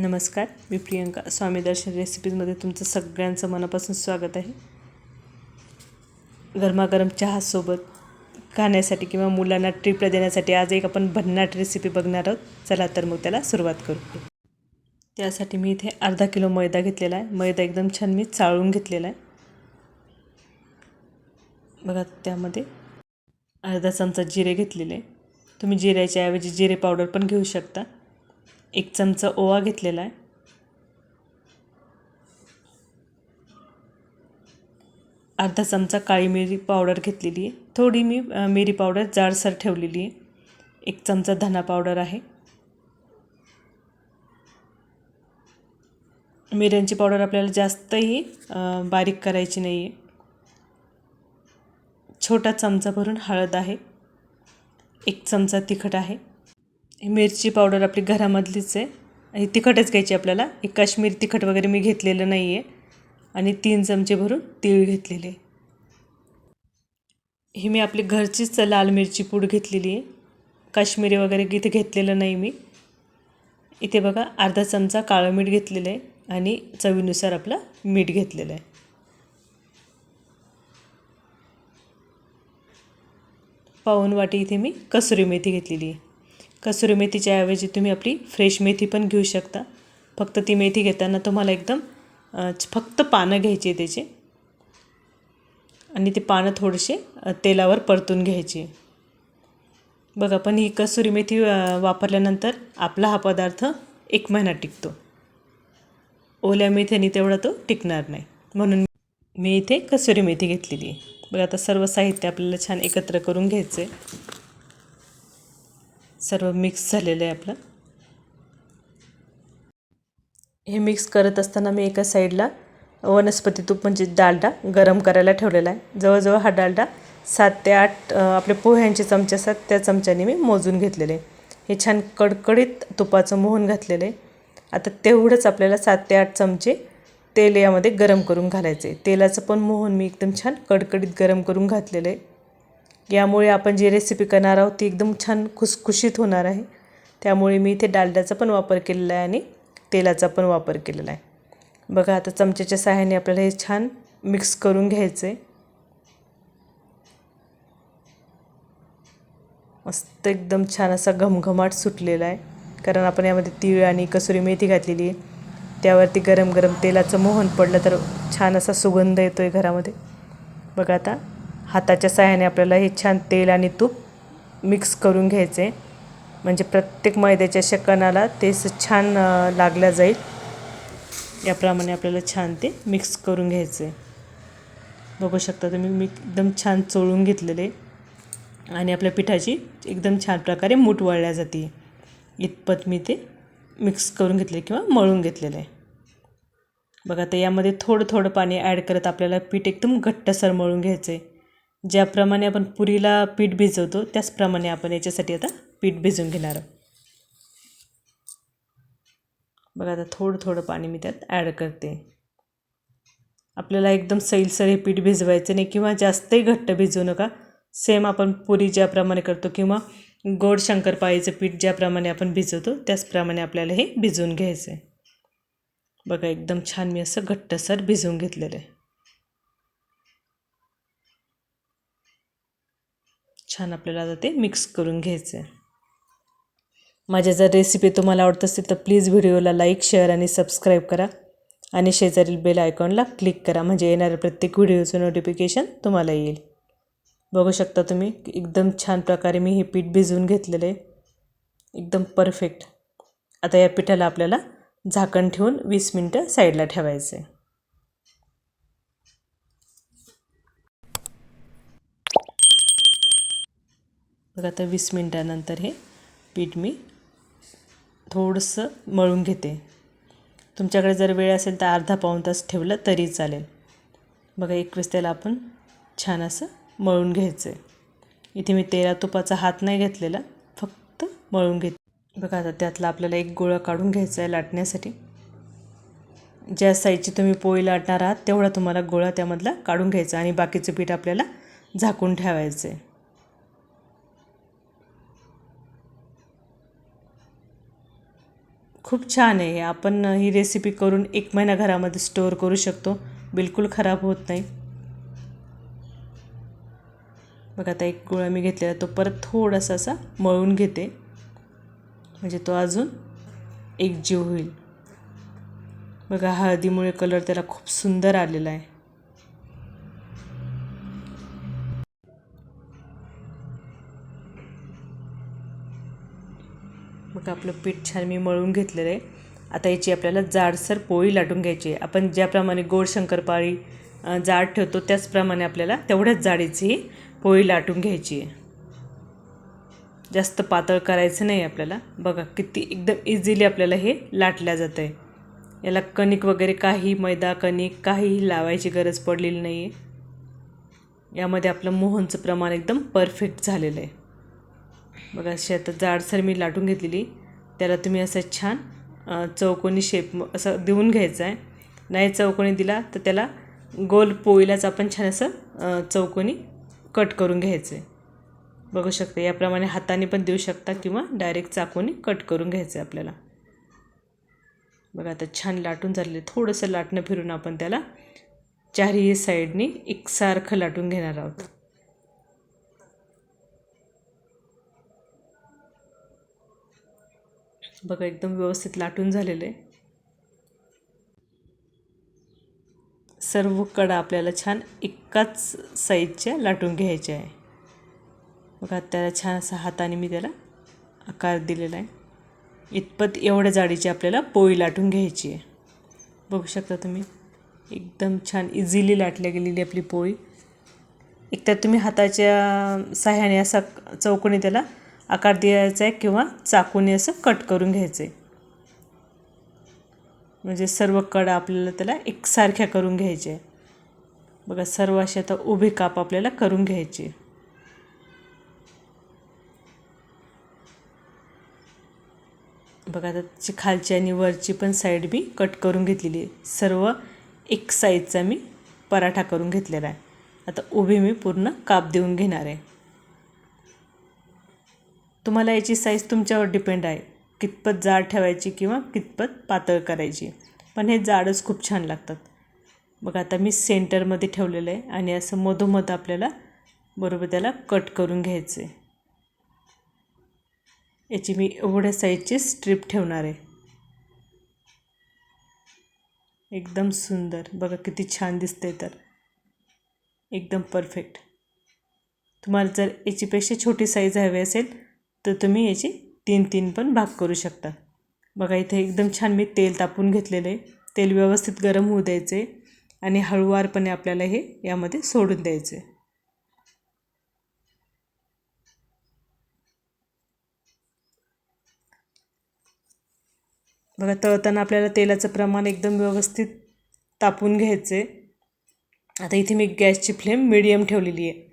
नमस्कार मी प्रियंका. स्वामी दर्शन रेसिपीजमध्ये तुमचं सगळ्यांचं मनापासून स्वागत आहे. गरमागरम चहासोबत खाण्यासाठी किंवा मुलांना ट्रिपला देण्यासाठी आज एक आपण भन्नाट रेसिपी बघणार आहोत. चला तर मग त्याला सुरुवात करू. त्यासाठी मी इथे अर्धा किलो मैदा घेतलेला आहे. मैदा एकदम छान मी चाळून घेतलेला आहे. बघा त्यामध्ये अर्धा चमचा जिरे घेतलेले तुम्ही जिऱ्याच्या ऐवजी जिरे पावडर पण घेऊ शकता. एक चमचा ओवा घेतलेला आहे. अर्धा चमचा काळी मिरी पावडर घेतलेली आहे. थोडी मी मिरी पावडर जाडसर ठेवलेली आहे. एक चमचा धना पावडर आहे. मिऱ्यांची पावडर आपल्याला जास्तही बारीक करायची नाही आहे छोटा चमचा भरून हळद आहे. एक चमचा तिखट आहे. ही मिरची पावडर आपली घरामधलीच आहे. आणि तिखटच घ्यायची आपल्याला. एक काश्मीर तिखट वगैरे मी घेतलेलं नाही आहे आणि तीन चमचे भरून तीळ घेतलेले ही मी आपली घरचीच लाल मिरची पूड घेतलेली आहे. काश्मीरी वगैरे इथे घेतलेलं नाही मी. इथे बघा अर्धा चमचा काळं मीठ घेतलेलं आहे. आणि चवीनुसार आपलं मीठ घेतलेलं आहे. पाऊन वाटी इथे मी कसुरी मेथी घेतलेली आहे. कसुरी मेथीच्या ऐवजी तुम्ही आपली फ्रेश मेथी पण घेऊ शकता. फक्त ती मेथी घेताना तुम्हाला एकदम फक्त पानं घ्यायची त्याचे. आणि ते पानं थोडेसे तेलावर परतून घ्यायचे. बघा पण ही कसुरी मेथी वापरल्यानंतर आपला हा पदार्थ एक महिना टिकतो. ओल्या मेथ्याने तेवढा तो टिकणार नाही. म्हणून मी इथे कसुरी मेथी घेतलेली आहे. बघा आता सर्व साहित्य आपल्याला छान एकत्र करून घ्यायचं आहे सर्व मिक्स झालेलं आहे आपलं. हे मिक्स करत असताना मी एका साईडला वनस्पती तूप म्हणजे डालडा गरम करायला ठेवलेला आहे. जवळजवळ हा डालडा सात ते आठ आपले पोह्यांचे चमचे असतात त्या चमच्याने मी मोजून घेतलेले हे छान कडकडीत तुपाचं मोहन घातलेलं आहे. आता तेवढंच आपल्याला सात ते आठ चमचे तेल यामध्ये गरम करून घालायचं आहे. तेलाचं पण मोहन मी एकदम छान कडकडीत गरम करून घातलेलं आहे. यामुळे आपण जी रेसिपी करणार आहोत ती एकदम छान खुसखुशीत होणार आहे. त्यामुळे मी इथे डालड्याचा पण वापर केलेला आहे आणि तेलाचा पण वापर केलेला आहे. बघा आता चमच्याच्या सहाय्याने आपल्याला हे छान मिक्स करून घ्यायचं आहे मस्त एकदम छान असा घमघमाट सुटलेला आहे. कारण आपण यामध्ये तीळ आणि कसुरी मेथी घातलेली आहे. त्यावरती गरम गरम तेलाचं मोहन पडलं तर छान असा सुगंध येतो आहे घरामध्ये. बघा आता हाताच्या सहाय्याने आपल्याला हे छान तेल आणि तूप मिक्स करून घ्यायचे. म्हणजे प्रत्येक मैद्याच्या शकणाला ते छान लागलं जाईल. याप्रमाणे आपल्याला छान ते मिक्स करून घ्यायचे. बघू शकता तुम्ही मी एकदम छान चोळून घेतलेले. आणि आपल्या पिठाची एकदम छान प्रकारे मूठ वळल्या जाते. इतपत मी ते मिक्स करून घेतले किंवा मळून घेतलेलं. आहे बघा तर यामध्ये थोडं थोडं पाणी ॲड करत आपल्याला पीठ एकदम घट्टसर मळून घ्यायचं. आहे ज्याप्रमाणे आपण पुरीला पीठ भिजवतो त्याचप्रमाणे आपण याच्यासाठी आता पीठ भिजवून घेणार आहोत. बघा आता थोडं थोडं पाणी मी त्यात ॲड करते. आपल्याला एकदम सैलसर हे पीठ भिजवायचं नाही किंवा जास्तही घट्ट भिजवू नका. सेम आपण पुरी ज्याप्रमाणे करतो किंवा गोड शंकरपाळीचं पीठ ज्याप्रमाणे आपण भिजवतो त्याचप्रमाणे आपल्याला हे भिजवून घ्यायचं आहे बघा एकदम छान मी असं घट्टसर भिजवून घेतलेलं आहे. छान आपल्याला आता ते मिक्स करून घ्यायचं आहे माझ्या जर रेसिपी तुम्हाला आवडत असेल तर प्लीज व्हिडिओला लाईक शेअर आणि सबस्क्राईब करा. आणि शेजारील बेल आयकॉनला क्लिक करा. म्हणजे येणाऱ्या प्रत्येक व्हिडिओचं नोटिफिकेशन तुम्हाला येईल. बघू शकता तुम्ही एकदम छान प्रकारे मी हे पीठ भिजवून घेतलेलं आहे. एकदम परफेक्ट आता या पिठाला आपल्याला झाकण ठेवून वीस मिनटं साईडला ठेवायचं आहे बघा आता वीस मिनटानंतर हे पीठ मी थोडंसं मळून घेते. तुमच्याकडे जर वेळ असेल तर अर्धा पाऊण तास ठेवलं तरी चालेल. बघा एकवीस त्याला आपण छान असं मळून घ्यायचं आहे इथे मी तेला तुपाचा हात नाही घेतलेला फक्त मळून घेत. बघा आता त्यातला आपल्याला एक गोळा काढून घ्यायचा आहे लाटण्यासाठी. ज्या साईजची तुम्ही पोळी लाटणार आहात तेवढा तुम्हाला गोळा त्यामधला काढून घ्यायचा आणि बाकीचं पीठ आपल्याला झाकून ठेवायचं आहे खूप छान आहे. आपण ही रेसिपी करून एक महिना घरामध्ये स्टोअर करू शकतो. बिलकुल खराब होत नाही. बघा आता एक गोळा मी घेतलेला तो परत थोडासा असा मळून घेते. म्हणजे तो अजून एकजीव होईल. बघा हळदीमुळे कलर त्याला खूप सुंदर आलेला आहे. आपलं पीठ छान मी मळून घेतलेलं आहे. आता याची आपल्याला जाडसर पोळी लाटून घ्यायची आहे. आपण ज्याप्रमाणे गोड शंकरपाळी जाड ठेवतो त्याचप्रमाणे आपल्याला तेवढ्याच जाडीची ही पोळी लाटून घ्यायची आहे. जास्त पातळ करायचं नाही आपल्याला. बघा किती एकदम इझिली आपल्याला हे लाटल्या जातं आहे याला कणिक वगैरे काही मैदा कणिक काहीही लावायची गरज पडलेली नाही आहे यामध्ये आपलं मोहनचं प्रमाण एकदम परफेक्ट झालेलं आहे. बघा अशी आता जाडसर मी लाटून घेतलेली. त्याला तुम्ही असं छान चौकोनी शेप असं देऊन घ्यायचं आहे नाही चौकोनी दिला तर त्याला गोल पोळीलाच आपण छान असं चौकोनी कट करून घ्यायचं आहे बघू शकता याप्रमाणे हाताने पण देऊ शकता किंवा डायरेक्ट चाकूने कट करून घ्यायचं आहे आपल्याला. बघा आता छान लाटून झालेलं थोडंसं लाटणं फिरून आपण त्याला चारही साईडनी एकसारखं लाटून घेणार आहोत. बघा एकदम व्यवस्थित लाटून झालेलं आहे. सर्व कडा आपल्याला छान एकाच साईजच्या लाटून घ्यायच्या आहे. बघा त्याला छान असा हाताने मी त्याला आकार दिलेला आहे. इतपत एवढ्या जाडीची आपल्याला पोळी लाटून घ्यायची आहे. बघू शकता तुम्ही एकदम छान इझिली लाटल्या गेलेली आपली पोळी. एकतर तुम्ही हाताच्या सहाय्याने असा चौकोनी त्याला आकार द्यायचा आहे किंवा चाकूने असं कट करून घ्यायचं आहे म्हणजे सर्व कडा आपल्याला त्याला एकसारख्या करून घ्यायच्या आहे बघा सर्व असे आता उभे काप आपल्याला करून घ्यायचे. बघा आता त्याची खालची आणि वरची पण साईड मी कट करून घेतलेली आहे. सर्व एक साईजचा मी पराठा करून घेतलेला आहे. आता उभी मी पूर्ण काप देऊन घेणार आहे. तुम्हाला याची साईज तुमच्यावर डिपेंड आहे. कितपत जाड ठेवायची किंवा कितपत पातळ करायची. पण हे जाडच खूप छान लागतात. बघा आता मी सेंटरमध्ये ठेवलेलं आहे आणि असं मधोमध आपल्याला बरोबर त्याला कट करून घ्यायचं आहे याची मी एवढ्या साईजची स्ट्रीप ठेवणार आहे. एकदम सुंदर. बघा किती छान दिसते तर. एकदम परफेक्ट तुम्हाला जर याचीपेक्षा छोटी साईज हवी असेल तर तुम्ही याची तीन तीन पण भाग करू शकता. बघा इथे एकदम छान मी तेल तापून घेतलेलं आहे. तेल व्यवस्थित गरम होऊ द्यायचे आणि हळुवारपणे आपल्याला हे यामध्ये सोडून द्यायचे. बघा तळताना आपल्याला तेलाचं प्रमाण एकदम व्यवस्थित तापून घ्यायचं. आहे आता इथे मी गॅसची फ्लेम मिडियम ठेवलेली आहे.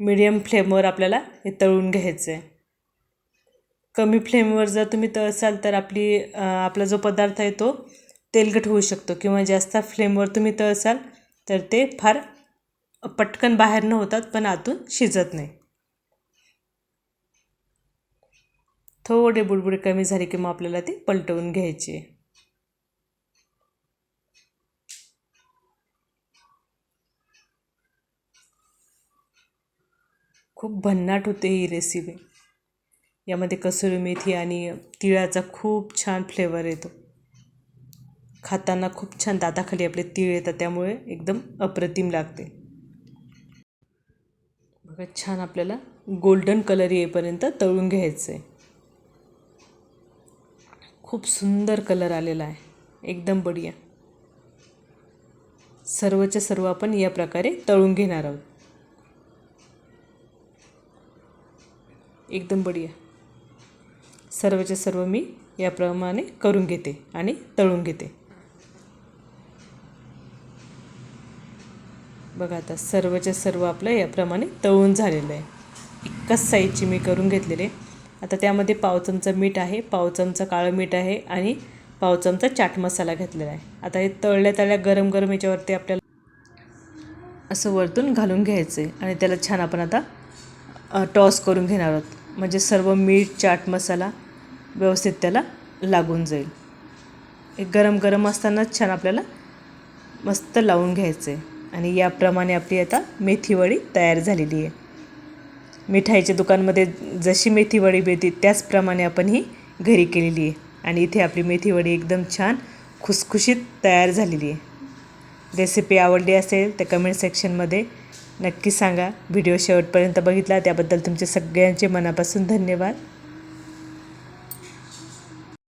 मिडियम फ्लेमवर आपल्याला हे तळून घ्यायचं. आहे कमी फ्लेमवर जर तुम्ही तळसाल तर आपली आपला जो पदार्थ आहे तो तेलकट होऊ शकतो किंवा जास्त फ्लेमवर तुम्ही तळसाल तर ते फार पटकन बाहेर न होतात पण आतून शिजत नाही. थोडे बुडबुडे कमी झाले की मग आपल्याला ते पलटवून घ्यायचे. खूप भन्नाट होते ही रेसिपी यामध्ये कसुरी मेथी आणि तिळाचा खूप छान फ्लेवर येतो. खाताना खूप छान दाताखाली आपले तीळ येतात त्यामुळे एकदम अप्रतिम लागते. बघा छान आपल्याला गोल्डन कलर येईपर्यंत तळून घ्यायचं आहे खूप सुंदर कलर आलेला आहे. एकदम बढिया. सर्वच्या सर्व आपण या प्रकारे तळून घेणार आहोत. एकदम बढिया. सर्वचे सर्व मी याप्रमाणे करून घेते आणि तळून घेते. बघा आता सर्वच्या सर्व आपलं याप्रमाणे तळून झालेलं आहे. एकाच साईजची मी करून घेतलेले आता त्यामध्ये पाव चमचा मीठ आहे पाव चमचा काळं मीठ आहे आणि पाव चमचा चाट मसाला घेतलेला आहे. आता हे तळल्या तळल्या गरम गरम याच्यावरती आपल्याला असं वरतून घालून घ्यायचं आहे आणि त्याला छान आपण आता टॉस करून घेणार आहोत. म्हणजे सर्व मीठ चाट मसाला व्यवस्थित त्याला लागून जाईल. एक गरम गरम असतानाच छान आपल्याला मस्त लावून घ्यायचं आहे आणि याप्रमाणे आपली आता मेथीवडी तयार झालेली आहे. मिठाईच्या दुकानमध्ये जशी मेथीवडी भेटते मिळते त्याचप्रमाणे आपण ही घरी केलेली आहे. आणि इथे आपली मेथीवडी एकदम छान खुसखुशीत तयार झालेली आहे. रेसिपी आवडली असेल तर कमेंट सेक्शनमध्ये नक्की सांगा. व्हिडिओ शेवटपर्यंत बघितला त्याबद्दल तुमचे सगळ्यांचे मनापासून धन्यवाद.